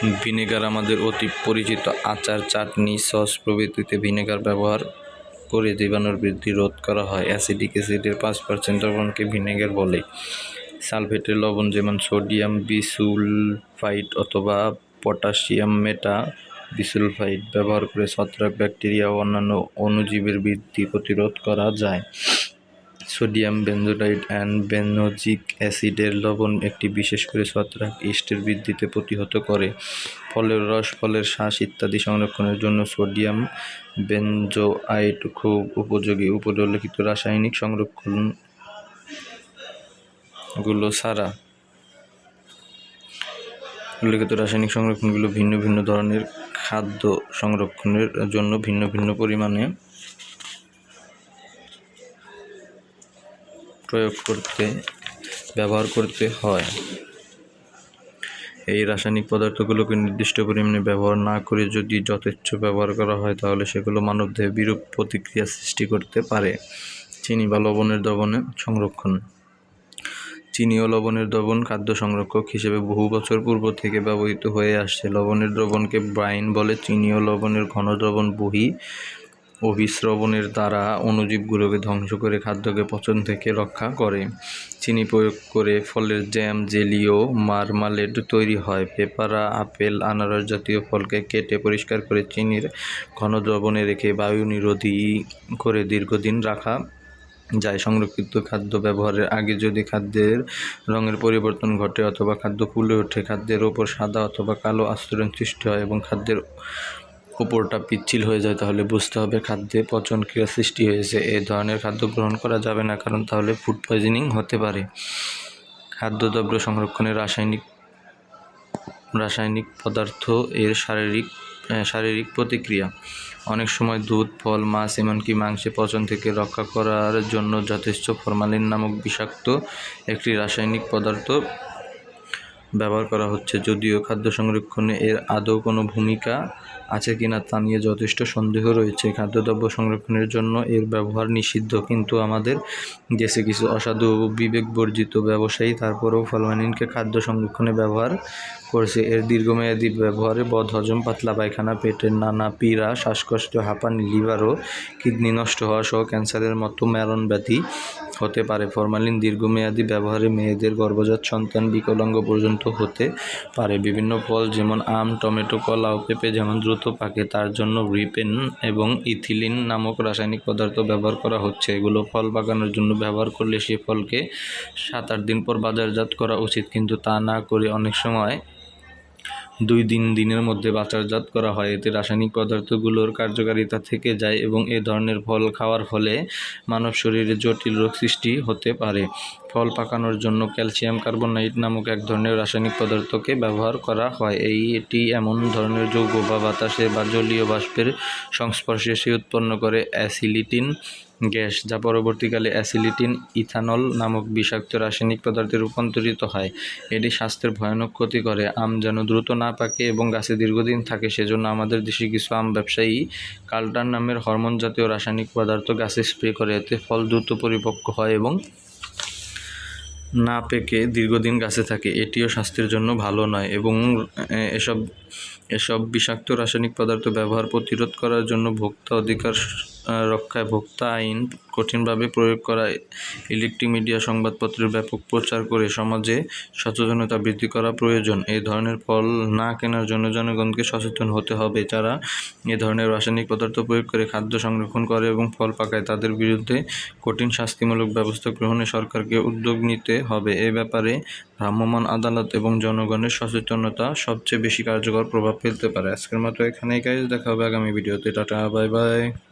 Vinegar আমাদের অতি পরিচিত আচার, চাটনি, সস প্রভৃতিতে ভিনেগার ব্যবহার করে জীবাণুর বৃদ্ধি রোধ করা হয়। অ্যাসিডিক অ্যাসিডের পাঁচ পার্সেন্ট লবণকে ভিনেগার বলে। সালফেটের লবণ যেমন সোডিয়াম বিসুলফাইট অথবা পটাশিয়াম, মেটা বিসুলফাইট ব্যবহার করে ছত্রাক ব্যাকটেরিয়া ও অন্যান্য অণুজীবের বৃদ্ধি প্রতিরোধ করা যায়। সোডিয়াম বেনজোডাইড অ্যান্ড বেনজিক অ্যাসিডের লবণ একটি বিশেষ করে ছত্রাক ইস্টের বৃদ্ধিতে প্রতিহত করে। ফলের রস, ফলের শ্বাস ইত্যাদি সংরক্ষণের জন্য সোডিয়াম বেনজোআইড খুব উপযোগী। উপরিল্লিখিত রাসায়নিক সংরক্ষণগুলো ছাড়া উল্লেখিত রাসায়নিক সংরক্ষণগুলো ভিন্ন ভিন্ন ধরনের খাদ্য সংরক্ষণের জন্য ভিন্ন ভিন্ন পরিমাণে প্রয়োগ করতে, ব্যবহার করতে হয়। এই রাসায়নিক পদার্থগুলোকে নির্দিষ্ট পরিমাণে ব্যবহার না করে যদি যথেচ্ছ ব্যবহার করা হয়, তাহলে সেগুলো মানবদেহে বিরূপ প্রতিক্রিয়া সৃষ্টি করতে পারে। চিনি বা লবণের দ্রবণে সংরক্ষণ। চিনি ও লবণের দ্রবণ খাদ্য সংরক্ষক হিসেবে বহু বছর পূর্ব থেকে ব্যবহৃত হয়ে আসছে। লবণের দ্রবণকে ব্রাইন বলে, চিনি ও লবণের ঘন দ্রবণ বহি অভিস্রবণের দ্বারা অণুজীবগুলোকে ধ্বংস করে খাদ্যকে পচন থেকে রক্ষা করে। চিনি প্রয়োগ করে ফলের জ্যাম, জেলি ও মারমালেড তৈরি হয়। পেপারা, আপেল, আনারস জাতীয় ফলকে কেটে পরিষ্কার করে চিনির ঘন দ্রবণে রেখে বায়ু নিরোধী করে দীর্ঘদিন রাখা যায়। সংরক্ষিত খাদ্য ব্যবহারের আগে যদি খাদ্যের রঙের পরিবর্তন ঘটে অথবা খাদ্য ফুলে ওঠে, খাদ্যের ওপর সাদা অথবা কালো আস্তরণ সৃষ্টি হয় এবং খাদ্যের উপরটা পিচ্ছিল হয়ে যায়, তাহলে বুঝতে হবে খাদ্যে পচন ক্রিয়া সৃষ্টি হয়েছে। এই ধরনের খাদ্য গ্রহণ করা যাবে না, কারণ তাহলে ফুড পয়জনিং হতে পারে। খাদ্যদ্রব্য সংরক্ষণের রাসায়নিক রাসায়নিক পদার্থ এর শারীরিক শারীরিক প্রতিক্রিয়া। অনেক সময় দুধ, ফল, মাছ, এমনকি মাংসে পচন থেকে রক্ষা করার জন্য যথেষ্ট ফরমালিন নামক বিষাক্ত একটি রাসায়নিক পদার্থ ব্যবহার করা হচ্ছে। যদিও খাদ্য সংরক্ষণে এর আদৌ কোনো ভূমিকা আছে কি না তা নিয়ে যথেষ্ট সন্দেহ রয়েছে। খাদ্যদ্রব্য সংরক্ষণের জন্য এর ব্যবহার নিষিদ্ধ, কিন্তু আমাদের দেশে কিছু অসাধু বিবেকবর্জিত ব্যবসায়ী তারপরেও ফরমালিনকে খাদ্য সংরক্ষণে ব্যবহার করছে। এর দীর্ঘমেয়াদী ব্যবহারে বদহজম পাতলা পায়খানা, পেটের নানা পীড়া, শ্বাসকষ্ট, হাঁপানি, লিভার ও কিডনি নষ্ট হওয়া সহ ক্যান্সারের মতো ম্যারণ ব্যাধি হতে পারে। ফরমালিন দীর্ঘমেয়াদী ব্যবহারে মেয়েদের গর্ভজাত সন্তান বিকলাঙ্গ পর্যন্ত হতে পারে। বিভিন্ন ফল যেমন আম, টমেটো, কলা ও পেঁপে যেমন দ্রুত পাকে, তার জন্য রিপেন এবং ইথিলিন নামক রাসায়নিক পদার্থ ব্যবহার করা হচ্ছে। এগুলো ফল পাকানোর জন্য ব্যবহার করলে সে ফলকে সাত আট দিন পর বাজারজাত করা উচিত। কিন্তু তা না করে অনেক সময় দুই তিন দিনের মধ্যে বাজারজাত করা হয়। এতে রাসায়নিক পদার্থগুলোর কার্যকারিতা থেকে যায় এবং এ ধরনের ফল খাওয়ার ফলে মানব শরীরে জটিল রোগ সৃষ্টি হতে পারে। ফল পাকানোর জন্য ক্যালসিয়াম কার্বনাইট নামক এক ধরনের রাসায়নিক পদার্থকে ব্যবহার করা হয়। এই, এটি এমন ধরনের যৌগ বা বাতাসে বা জলীয় বাষ্পের সংস্পর্শে সে উৎপন্ন করে অ্যাসিলিটিন গ্যাস, যা পরবর্তীকালে অ্যাসিলিটিন ইথানল নামক বিষাক্ত রাসায়নিক পদার্থে রূপান্তরিত হয়। এটি স্বাস্থ্যের ভয়ানক ক্ষতি করে। আম যেন দ্রুত না পাকে এবং গাছে দীর্ঘদিন থাকে, সেজন্য আমাদের দেশে কিছু আম ব্যবসায়ী কাল্টার নামের হরমোন জাতীয় রাসায়নিক পদার্থ গাছে স্প্রে করে। এতে ফল দ্রুত পরিপক্ক হয় এবং না পেকে দীর্ঘদিন গাছে থাকে। এটিও স্বাস্থ্যের জন্য ভালো নয় এবং এসব এসব বিষাক্ত রাসায়নিক পদার্থ ব্যবহার প্রতিরোধ করার জন্য ভোক্তা অধিকার রক্ষায় ভোক্তা আইন কঠিনভাবে প্রয়োগ করা, ইলেকট্রিক মিডিয়া সংবাদপত্রের ব্যাপক প্রচার করে সমাজে সচেতনতা বৃদ্ধি করা প্রয়োজন। এই ধরনের ফল না কেনার জন্য জনগণকে সচেতন হতে হবে। যারা এ ধরনের রাসায়নিক পদার্থ প্রয়োগ করে খাদ্য সংরক্ষণ করে এবং ফল পাকায়, তাদের বিরুদ্ধে কঠিন শাস্তিমূলক ব্যবস্থা গ্রহণে সরকারকে উদ্যোগ নিতে হবে। এ ব্যাপারে ভ্রাম্যমাণ আদালত এবং জনগণের সচেতনতা সবচেয়ে বেশি কার্যকর প্রভাব ফেলতে পারে। আজকের মতো এখানেই গাইজ দেখা হবে আগামী ভিডিওতে টাটা বাই বাই